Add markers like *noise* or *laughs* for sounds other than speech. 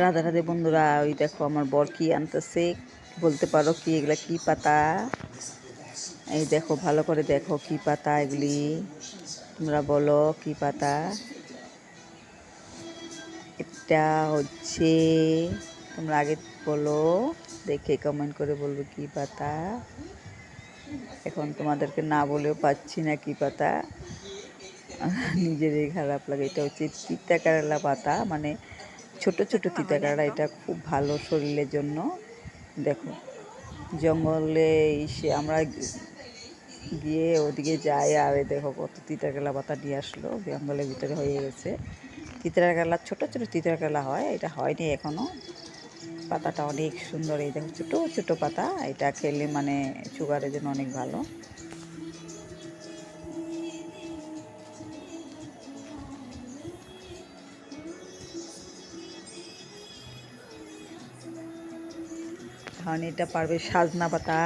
রাধা রাধে বন্ধুরা, ওই দেখো আমার বর কি আনতেছে, বলতে পারো কি, এগুলা কি পাতা? এই দেখো, ভালো করে দেখো কি পাতা এগুলি। তোমরা বলো কি পাতা? এটা হচ্ছে, তোমরা আগে বলো, দেখে কমেন্ট করে বলবে কি পাতা। এখন তোমাদেরকে না বলেও পাচ্ছি না কি পাতা। *laughs* নিজেরই খারাপ লাগে, এটা হচ্ছে তিতা কেরালা পাতা মানে ছোট ছোট তিতা কেরালা এটা খুব ভালো শরীরের জন্য। দেখো জঙ্গলে এসে আমরা গিয়ে ওদিকে যাই আর দেখো কত তিতা কেলা পাতা নিয়ে আসলো জঙ্গলের ভিতরে হয়ে গেছে। তিতরা কেলা ছোট ছোট তিতরা কেলা হয় এটা হয়নি এখনও পাতাটা অনেক সুন্দর এই দেখো ছোটো ছোটো পাতা এটা খেলে মানে সুগারের জন্য অনেক ভালো। কারণ এটা পারবে সাজনা পাতা।